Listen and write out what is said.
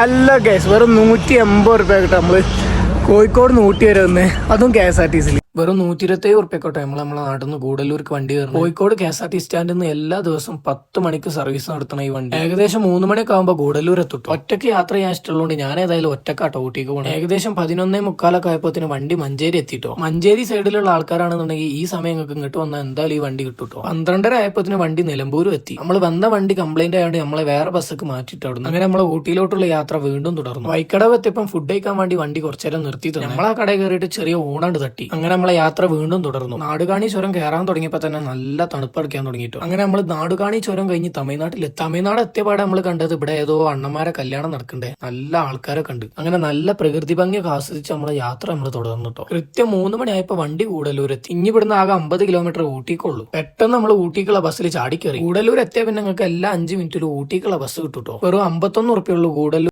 Hello gas വെറും നൂറ്റി എൺപത് റുപ്യ കിട്ടും നമ്മൾ കോഴിക്കോട് നൂറ്റി വരെ വന്ന്. അതും കെ എസ് ആർ ടി സിയിൽ വെറും നൂറ്റി ഇരുപത്തേഴ് ഉറുപ്പ്യക്കോട്ടെ നമ്മൾ നമ്മളെ നാട്ടിൽ നിന്ന് കൂടലൂർക്ക് വണ്ടി കയറുന്നത് Kozhikode K S R T സ്റ്റാൻഡിൽ നിന്ന് എല്ലാ ദിവസവും പത്ത് മണിക്ക് സർവീസ് നടത്തണ ഈ വണ്ടി. ഏകദേശം മൂന്ന് മണിയൊക്കെ ആകുമ്പോൾ കൂടലൂർ എത്തും ഒറ്റയ്ക്ക് യാത്ര ചെയ്യാൻ ഇഷ്ടമുള്ളതുകൊണ്ട് ഞാൻ ഏതായാലും ഒറ്റക്കാട്ടോ ഊട്ടിക്ക് പോകണം ഏകദേശം പതിനൊന്നേ മുക്കാലൊക്കെ ആയപ്പോത്തിന് വണ്ടി മഞ്ചേരി എത്തിട്ടോ. മഞ്ചേരി സൈഡിലുള്ള ആൾക്കാരാണെന്നുണ്ടെങ്കിൽ ഈ സമയം നിങ്ങൾക്ക് ഇങ്ങോട്ട് വന്നാൽ എന്തായാലും ഈ വണ്ടി കിട്ടുട്ടോ. പന്ത്രണ്ടര ആയപ്പോത്തിന് വണ്ടി നിലമ്പൂരും എത്തി. നമ്മൾ വന്ന വണ്ടി കംപ്ലൈന്റ് ആയതുകൊണ്ട് നമ്മളെ വേറെ ബസ്സൊക്കെ മാറ്റിയിട്ട് അവിടുന്ന്. അങ്ങനെ നമ്മളെ ഊട്ടിയിലോട്ടുള്ള യാത്ര വീണ്ടും തുടർന്നു. വൈക്കടവ് എത്തിയപ്പം ഫുഡ് കഴിക്കാൻ വേണ്ടി വണ്ടി കുറച്ചേരം നിർത്തി തന്നെ നമ്മളെ കടയിൽ കയറിയിട്ട് ചെറിയ ഊണാണ്ട് തട്ടി. അങ്ങനെ നമ്മളെ യാത്ര വീണ്ടും തുടർന്നു. നാടുകാണി ചുരം കയറാൻ തുടങ്ങിയപ്പോൾ തന്നെ നല്ല തണുപ്പടിക്കാൻ തുടങ്ങിയിട്ടു. അങ്ങനെ നമ്മൾ നാടുകാണി ചുരം കഴിഞ്ഞ് തമിഴ്നാട്ടിൽ തമിഴ്നാട് എത്തിയപാടെ നമ്മൾ കണ്ടത് ഇവിടെ ഏതോ അണ്ണന്മാരെ കല്യാണം നടക്കണ്ടേ. നല്ല ആൾക്കാരെ കണ്ട്. അങ്ങനെ നല്ല പ്രകൃതി ഭംഗിയൊക്കെ ആസ്വദിച്ച് നമ്മളെ യാത്ര നമ്മൾ തുടർന്നു കേട്ടോ കൃത്യം മൂന്ന് മണിയായപ്പോ വണ്ടി കൂടലൂർ എത്തി ഇനി ഇവിടുന്ന് ആകെ അമ്പത് കിലോമീറ്റർ ഊട്ടിക്കുള്ളൂ. പെട്ടെന്ന് നമ്മൾ ഊട്ടിക്കുള്ള ബസ്സിൽ ചാടിക്കേറി. കൂടലൂർ എത്തിയ പിന്നെ നിങ്ങൾക്ക് എല്ലാ അഞ്ച് മിനിറ്റിലും ഊട്ടിക്കുള്ള ബസ് കിട്ടും കേട്ടോ വെറും അമ്പത്തൊന്ന് ഉറുപ്പിയുള്ളൂ കൂടല്ലൂർ